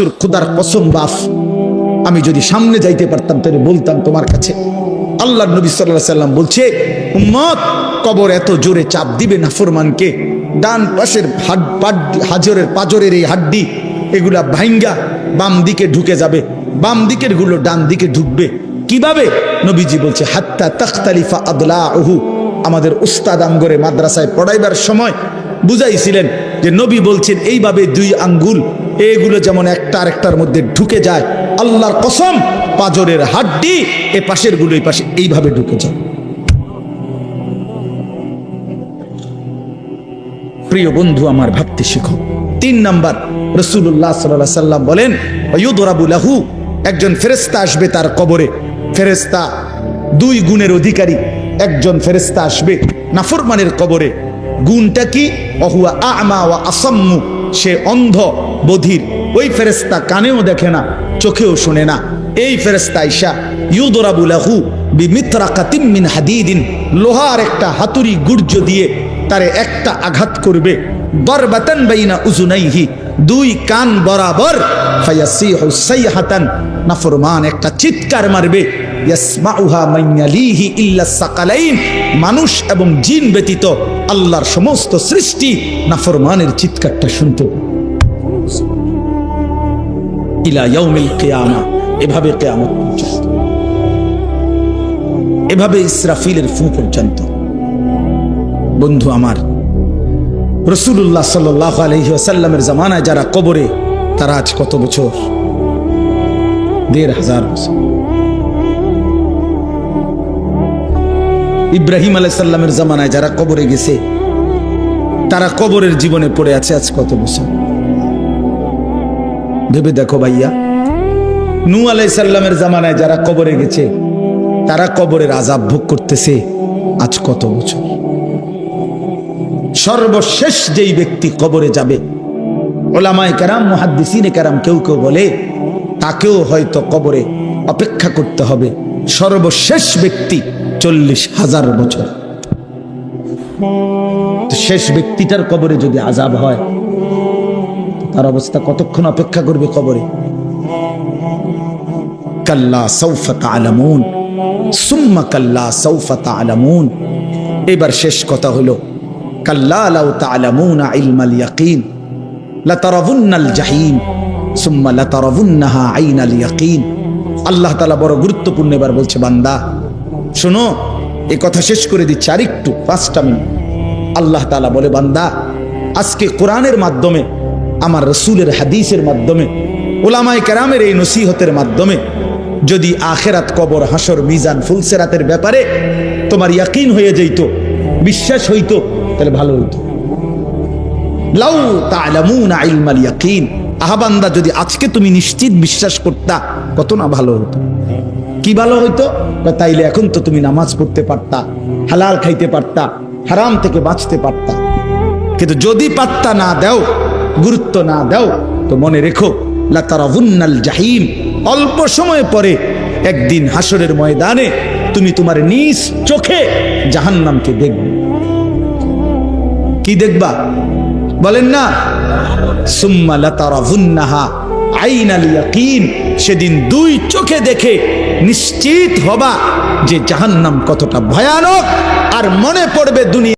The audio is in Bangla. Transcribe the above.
তোর খুদার কসম বাফ আমি যদি সামনে যাইতে পারতাম, তাহলে বলতাম তোমার কাছে। আল্লাহ নবী সাল্লাহ সাল্লাম বলছে, উম্মত, কবর এত জোরে চাপ দিবে না ফরমানকে। ডান পাশের হাজরের পাজরের এই হাড্ডি, এগুলা ভাইঙ্গা, বাম দিকে ঢুকে যাবে। বাম দিকেরগুলো ডান দিকে ঢুকবে। কীভাবে? নবীজি বলছে, হাত্তা তখতালিফা আদলা ওহু আমাদের উস্তাদ আমগরে মাদ্রাসায় পড়াইবার সময় বুঝাইছিলেন যে নবী বলছেন, এইভাবে দুই আঙ্গুল এগুলো যেমন একটা আরেকটার মধ্যে ঢুকে যায়, আল্লাহর কসম, পাজরের হাড্ডি, এ পাশেরগুলো এই পাশে এইভাবে ঢুকে যায়। প্রিয় বন্ধু, আমার ভাবতে শিখো। তিন নাম্বার রসুল্লাহ সাল্লাহ সাল্লাম বলেন লাহু একজন ফেরেস্তা আসবে তার কবরে। ফেরেস্তা দুই গুণের অধিকারী, একজন ফেরেস্তা আসবে নাফরমানের কবরে। গুণটা কি? অহুয়া আমা ওয়া আসাম্মু। সে অন্ধ বধির। ওই ফেরেস্তা কানেও দেখে না, চোখেও শোনে না। এই ফেরেস্তা ইসা ইউদরাবু লাহু বিমিত্রাকাতিম মিন হাদিদিন, লোহার একটা হাতুড়ি গুর্জ দিয়ে তারে একটা আঘাত করবে। বরবাতান বাইনা উজুনাইহি, দুই কান বরাবর, ফায়াসিহু সাইহাতান, নাফরমান একটা চিৎকার মারবে। মানুষ এবং জিন ব্যতীত আল্লাহর সমস্ত সৃষ্টি নাফরমানের চিৎকারটা শুনতে। এভাবে কিয়ামত পর্যন্ত। এভাবে ইসরাফিলের ফু পর্যন্ত। বন্ধু আমার রসুল্লাহ সাল্লাহ আলহি জামানায় যারা কবরে, তারা আজ কত বছর? দেড় হাজার বছর। ইব্রাহিম আলাইসাল্লামের জামানায় যারা কবরে গেছে, তারা কবরের জীবনে পড়ে আছে আজ কত বছর? ভেবে দেখো ভাইয়া, নু আলাইসাল্লামের জামানায় যারা কবরে গেছে, তারা কবরের আজাব ভোগ করতেছে আজ কত বছর? সর্বশেষ যেই ব্যক্তি কবরে যাবে, ওলামায় কারাম, মহাদ্দিসিনে কারাম কেউ কেউ বলে, তাকেও হয়তো কবরে অপেক্ষা করতে হবে। সর্বশেষ ব্যক্তি চল্লিশ হাজার বছর। শেষ ব্যক্তিটার কবরে যদি আজাব হয়, তার অবস্থা কতক্ষণ অপেক্ষা করবে কবরে? কাল্লা সৌফা তালামুন সুম্মা কাল্লা সৌফা তালামুন এবার শেষ কথা হলো, কাল্লা লাউ তালামুনা ইলমাল ইয়াকিন, লাতারাবুন্নাল জাহিম, সুম্মা লাতারাবুন্নাহা আইনাল ইয়াকিন। আল্লাহ তাআলা বড় গুরুত্বপূর্ণ এবার বলছে, বান্দা শোনো এই কথা শেষ করে দিচ্ছি আরেকটু, পাঁচটা মিনিট। আল্লাহ তাআলা বলে, বান্দা, আজকে কোরআনের মাধ্যমে, আমার রসুলের হাদিসের মাধ্যমে ওলামায় কেরামের এই নসিহতের মাধ্যমে, যদি আখেরাত কবর হাসর মিজান, ফুলসেরাতের ব্যাপারে তোমার ইয়াকিন হয়ে যেত বিশ্বাস হইতো, তাহলে ভালো হইতো। লাউ তালামুনা ইলমাল ইয়াকিন। আহাবান্দা যদি আজকে তুমি নিশ্চিত বিশ্বাস করতা, কত না ভালো হতো। কি ভালো হইতো? তাইলে এখন তো তুমি নামাজ পড়তে পারতা, হালাল খাইতে পারতা, হারাম থেকে বাঁচতে পারতা। কিন্তু যদি পাত্তা না দাও, গুরুত্ব না দাও, তো মনে রেখো জাহিম, অল্প সময় পরে একদিন হাসরের ময়দানে তুমি তোমার নিজ চোখে জাহান্নামকে দেখবে। কি দেখবা? বলেন না, সুম্মা লাতারাবুন্নাহা আইনাল ইয়াকিন, সেদিন দুই চোখে দেখে নিশ্চিত হবা যে জাহান্নাম কতটা ভয়ানক আর মনে পড়বে দুনিয়া